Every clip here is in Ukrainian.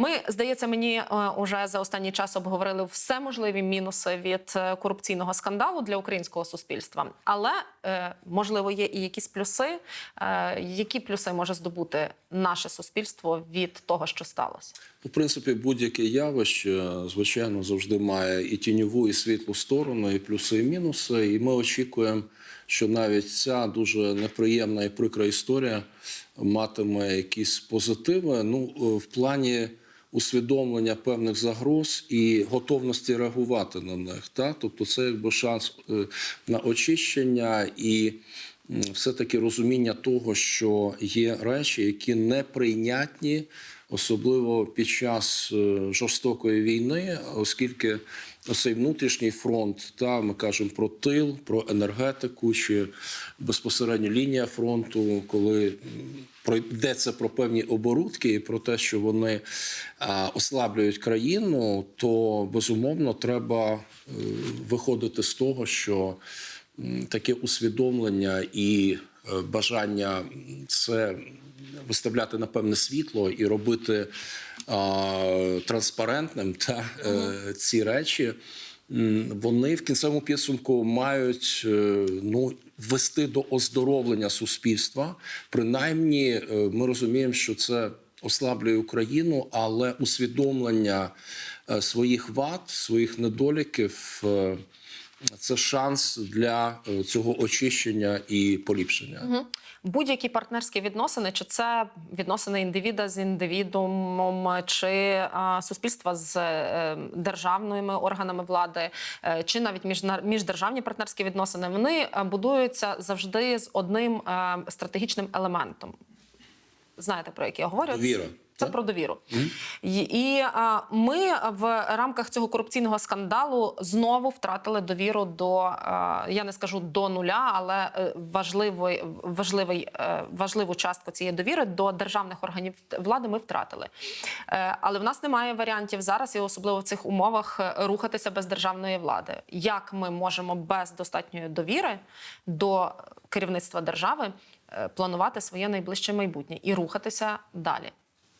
Ми здається, мені е, уже за останній час обговорили все можливі мінуси від е, корупційного скандалу для українського суспільства. Але е, можливо є і якісь плюси. Які плюси може здобути наше суспільство від того, що сталося? В принципі, будь-яке явище, звичайно, завжди має і тіньову, і світлу сторону, і плюси, і мінуси. І ми очікуємо, що навіть ця дуже неприємна і прикра історія матиме якісь позитиви. Ну, в плані усвідомлення певних загроз і готовності реагувати на них. Та? Тобто, це якби шанс е, на очищення і все-таки розуміння того, що є речі, які неприйнятні, особливо під час е, жорстокої війни, оскільки цей внутрішній фронт, та ми кажемо про тил, про енергетику чи безпосередньо лінія фронту, коли м, про- певні оборудки і про те, що вони ослаблюють країну, то безумовно треба е, виходити з того, що таке усвідомлення і е, бажання це виставляти на певне світло і робити а, транспарентним та е, ці речі. Вони в кінцевому підсумку мають е, ну вести до оздоровлення суспільства. Принаймні, е, ми розуміємо, що це ослаблює Україну, але усвідомлення своїх вад, своїх недоліків. Це шанс для е, цього очищення і поліпшення. Будь-які партнерські відносини, чи це відносини індивіда з індивідумом, чи а, суспільства з е, державними органами влади, е, чи навіть міжна- міждержавні партнерські відносини, вони е, будуються завжди з одним е, стратегічним елементом. Знаєте, про який я говорю? Довіра. Це про довіру. І, і а, ми в рамках цього корупційного скандалу знову втратили довіру до а, я не скажу до нуля, але е, важливий, важливий, е, важливу частку цієї довіри до державних органів влади ми втратили. Е, Але в нас немає варіантів зараз, і особливо в цих умовах рухатися без державної влади. Як ми можемо без достатньої довіри до керівництва держави планувати своє найближче майбутнє і рухатися далі?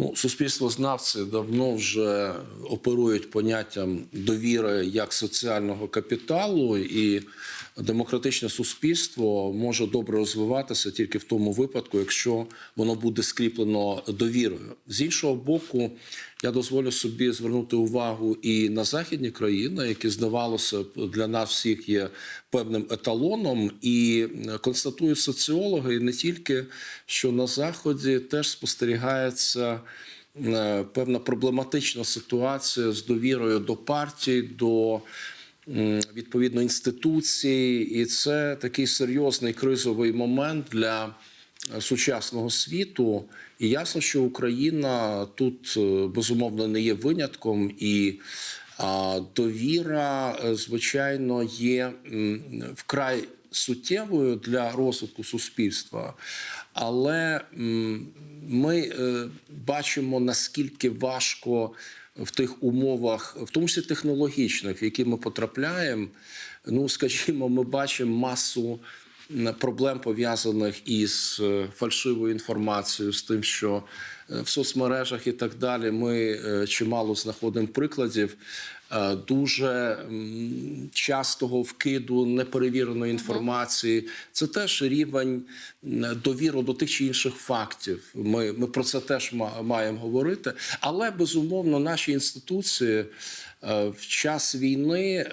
Ну, суспільствознавці давно вже оперують поняттям довіри як соціального капіталу, і демократичне суспільство може добре розвиватися тільки в тому випадку, якщо воно буде скріплено довірою. З іншого боку, я дозволю собі звернути увагу і на західні країни, які здавалося для нас всіх є певним еталоном, і констатують соціологи, і не тільки що на заході теж спостерігається певна проблематична ситуація з довірою до партій, до відповідно інституцій, і це такий серйозний кризовий момент для е, сучасного світу. І ясно, що Україна тут е, безумовно не є винятком, і а, довіра, е, звичайно, є вкрай суттєвою для розвитку суспільства. Але ми е, бачимо наскільки важко в тих умовах, в тому числі технологічних, в які ми потрапляємо. Ну, скажімо, ми бачимо масу проблем пов'язаних із е, фальшивою інформацією, з тим, що е, в соцмережах і так далі ми е, чимало знаходимо прикладів дуже частого вкиду неперевіреної інформації. Це теж рівень м, довіри до тих чи інших фактів. Ми, ми про це теж ма- маємо говорити. Але безумовно наші інституції в час війни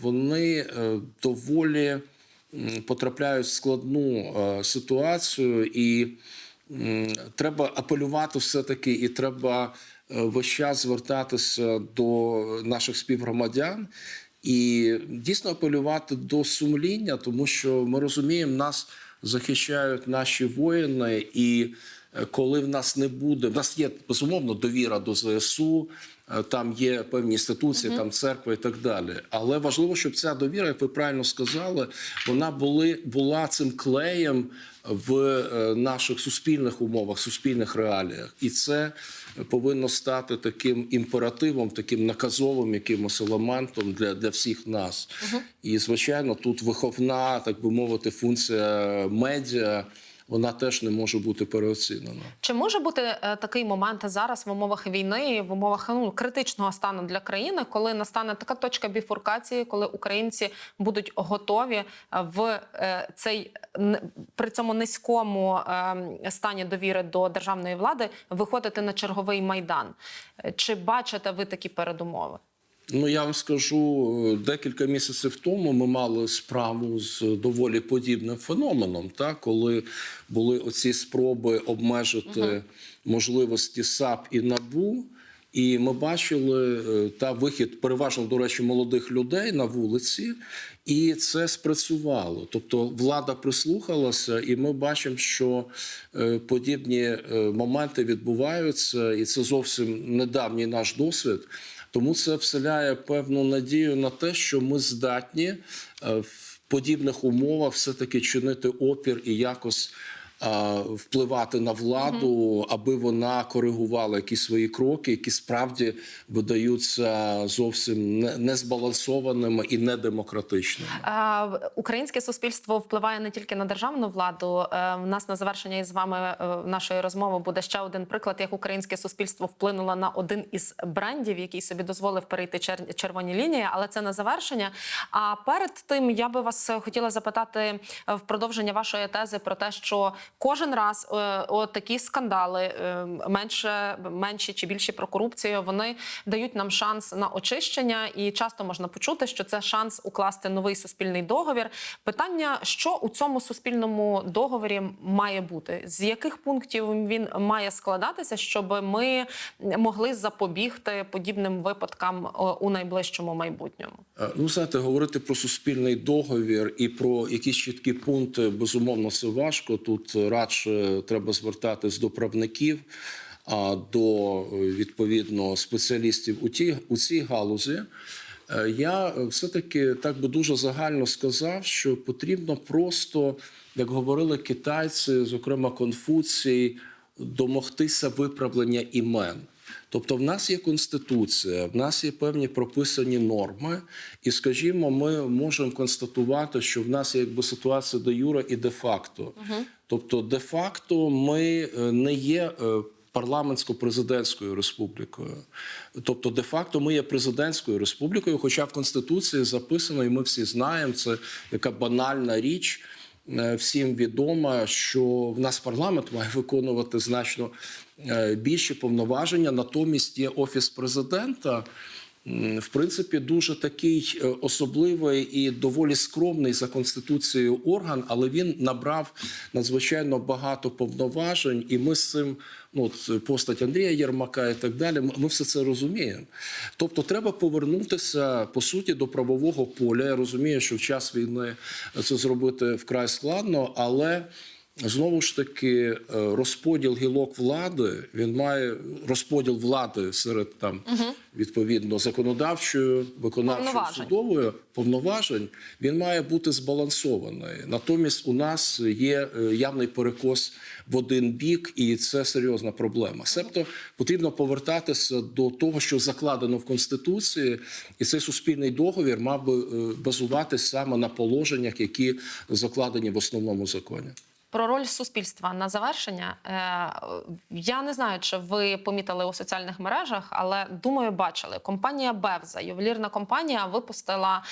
вони доволі потрапляють в складну е, ситуацію, і треба апелювати все-таки, і треба е, весь час звертатися до наших співгромадян. І дійсно апелювати до сумління, тому що ми розуміємо, нас захищають наші воїни, і коли в нас не буде, в нас є безумовно довіра до ЗСУ, е, там є певні інституції, там церква і так далі. Але важливо, щоб ця довіра, як ви правильно сказали, вона були була цим клеєм в е, наших суспільних умовах, суспільних реаліях, і це повинно стати таким імперативом, таким наказовим якимось елементом для, для всіх нас. І звичайно, тут виховна, так би мовити, функція медіа вона теж не може бути переоцінена. Чи може бути е, такий момент зараз в умовах війни, в умовах ну, критичного стану для країни, коли настане така точка біфуркації, коли українці будуть готові е, в е, цей при цьому низькому е, стані довіри до державної влади виходити на черговий майдан? Чи бачите ви такі передумови? Ну я вам скажу, е, декілька місяців тому ми мали справу з доволі подібним феноменом, так коли були оці спроби обмежити можливості САП і НАБУ. І ми бачили е, та вихід переважно, до речі, молодих людей на вулиці, і це спрацювало. Тобто влада прислухалася, і ми бачимо, що е, подібні моменти відбуваються, і це зовсім недавній наш досвід. Тому це вселяє певну надію на те, що ми здатні е, в подібних умовах все-таки чинити опір і якось впливати на владу, аби вона коригувала якісь свої кроки, які справді видаються зовсім не- незбалансованими і недемократичними. Е, Українське суспільство впливає не тільки на державну владу. Е, В нас на завершення із вами е, нашої розмови буде ще один приклад, як українське суспільство вплинуло на один із брендів, який собі дозволив перейти чер- червоні лінії. Але це на завершення. А перед тим я би вас е, хотіла запитати е, в продовження вашої тези про те, що кожен раз е, от такі скандали, е, менше менші чи більші про корупцію, вони дають нам шанс на очищення, і часто можна почути, що це шанс укласти новий суспільний договір. Питання, що у цьому суспільному договорі має бути, з яких пунктів він має складатися, щоб ми могли запобігти подібним випадкам у найближчому майбутньому. Е, Ну, знаєте, говорити про суспільний договір і про якісь чіткі пункти, безумовно, це важко. Тут радше треба звертатись до правників, а до відповідно спеціалістів у ті у цій галузі. Е, Я все-таки так би дуже загально сказав, що потрібно просто, як говорили китайці, зокрема Конфуцій, домогтися виправлення імен. Тобто, в нас є конституція, в нас є певні прописані норми, і, скажімо, ми можемо констатувати, що в нас є якби ситуація де юра і де факто. Тобто, де факто ми е, не є. е, Парламентсько-президентською республікою, тобто, де-факто, ми є президентською республікою, хоча в конституції записано, і ми всі знаємо, це яка банальна річ, е, всім відомо, що в нас парламент має виконувати значно більші повноваження. Натомість є офіс президента. В принципі, дуже такий е, особливий і доволі скромний за конституцією орган, але він набрав надзвичайно багато повноважень, і ми з цим, ну от постать Андрія Єрмака і так далі. Ми все це розуміємо. Тобто, треба повернутися по суті до правового поля. Я розумію, що в час війни це зробити вкрай складно, але. Знову ж таки, е, розподіл гілок влади він має розподіл влади серед там відповідно законодавчої, виконавчої Повноважень. судової повноважень. Він має бути збалансований. Натомість у нас є е, явний перекос в один бік, і це серйозна проблема. Себто потрібно повертатися до того, що закладено в конституції, і цей суспільний договір мав би е, базуватися саме на положеннях, які закладені в основному законі. Про роль суспільства на завершення. Е, Я не знаю, чи ви помітили у соціальних мережах, але думаю, бачили. Компанія Бевза, ювелірна компанія, випустила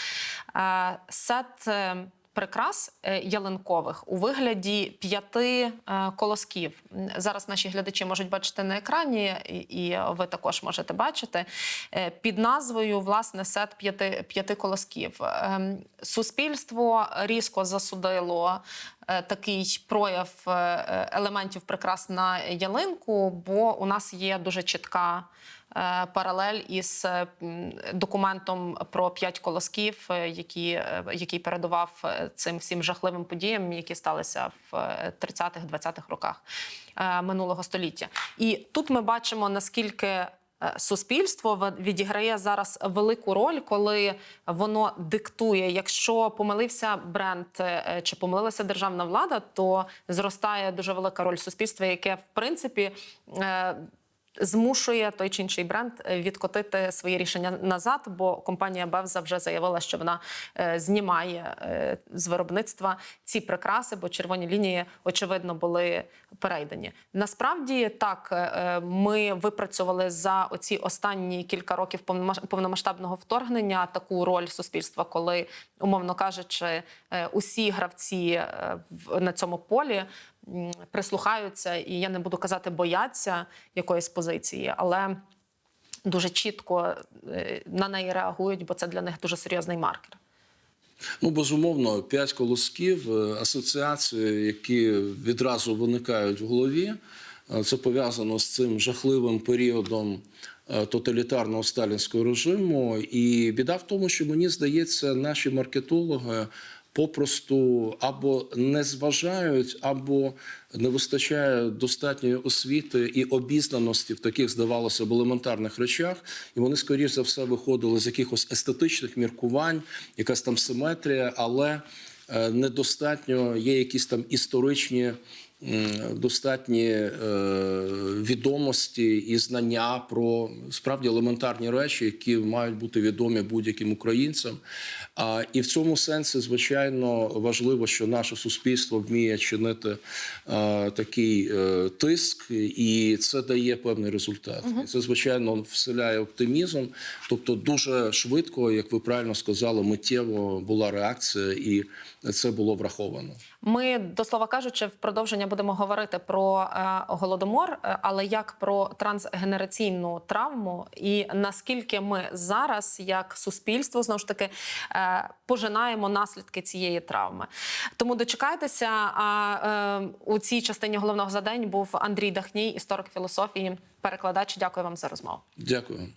е, сет. Прикрас е, ялинкових у вигляді п'яти е, колосків. Зараз наші глядачі можуть бачити на екрані, і, ви також можете бачити е, під назвою власне сет п'яти п'яти колосків. Ем, Суспільство різко засудило такий прояв елементів прикрас на ялинку, бо у нас є дуже чітка. Е, Паралель із е, документом про п'ять колосків, е, які, який передував цим всім жахливим подіям, які сталися в е, 30-х, 20-х роках минулого століття. І тут ми бачимо наскільки суспільство відіграє зараз велику роль, коли воно диктує. Якщо помилився бренд чи помилилася державна влада, то зростає дуже велика роль суспільства, яке в принципі. Змушує той чи інший бренд е, відкотити своє рішення назад, бо компанія Бевза вже заявила, що вона е, знімає е, з виробництва ці прикраси, бо червоні лінії очевидно були перейдені. Насправді так ми випрацювали за оці останні кілька років повномасштабного вторгнення таку роль суспільства, коли умовно кажучи, усі гравці на цьому полі прислухаються, і я не буду казати бояться якоїсь позиції, але дуже чітко е, на неї реагують, бо це для них дуже серйозний маркер. Ну, безумовно, п'ять колосків, е, асоціації, які відразу виникають в голові. Е, Це пов'язано з цим жахливим періодом тоталітарного сталінського режиму. І біда в тому, що мені здається, наші маркетологи попросту або не зважають, або не вистачає достатньої освіти і обізнаності в таких, здавалося б, елементарних речах. І вони, скоріш за все, виходили з якихось естетичних міркувань, якась там симетрія, але е, недостатньо є якісь там історичні. Достатні е, відомості і знання про справді елементарні речі, які мають бути відомі будь-яким українцям. А, і в цьому сенсі, звичайно, важливо, що наше суспільство вміє чинити е, такий е, тиск, і це дає певний результат. І це, звичайно, вселяє оптимізм. Тобто, дуже швидко, як ви правильно сказали, миттєво була реакція, і це було враховано. Ми до слова кажучи, в продовження будемо говорити про е, голодомор, е, але як про трансгенераційну травму, і наскільки ми зараз, як суспільство, знову ж таки е, пожинаємо наслідки цієї травми. Тому дочекайтеся. А у цій частині головного задань був Андрій Дахній, історик філософії, перекладач. Дякую вам за розмову. Дякую.